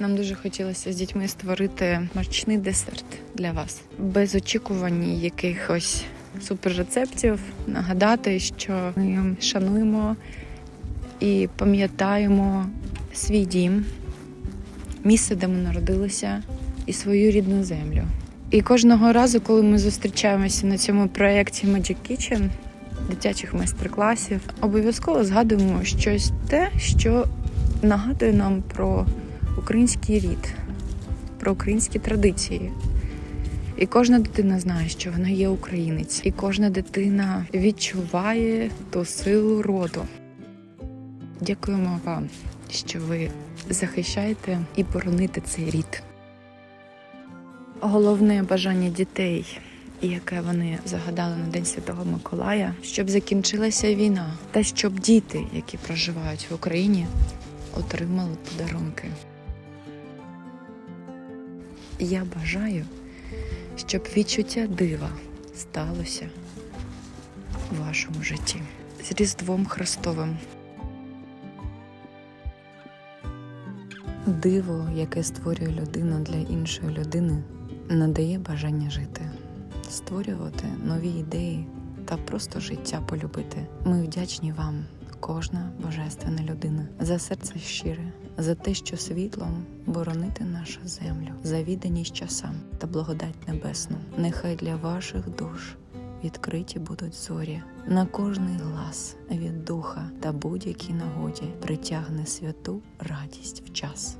Нам дуже хотілося з дітьми створити смачний десерт для вас, без очікувань якихось суперрецептів. Нагадати, що ми шануємо і пам'ятаємо свій дім, місце, де ми народилися, і свою рідну землю. І кожного разу, коли ми зустрічаємося на цьому проєкті Magic Kitchen, дитячих майстер-класів, обов'язково згадуємо щось те, що нагадує нам про український рід, про українські традиції. І кожна дитина знає, що вона є українець, і кожна дитина відчуває ту силу роду. Дякуємо вам, що ви захищаєте і бороните цей рід. Головне бажання дітей, яке вони загадали на День Святого Миколая, щоб закінчилася війна, та щоб діти, які проживають в Україні, отримали подарунки. Я бажаю, щоб відчуття дива сталося в вашому житті з Різдвом Христовим. Диво, яке створює людина для іншої людини, надає бажання жити, створювати нові ідеї та просто життя полюбити. Ми вдячні вам, кожна божественна людина, за серце щире, за те, що світлом боронити нашу землю, за відданість часам та благодать небесну. Нехай для ваших душ відкриті будуть зорі. На кожний глас від духа та будь-якій нагоді притягне святу радість в час.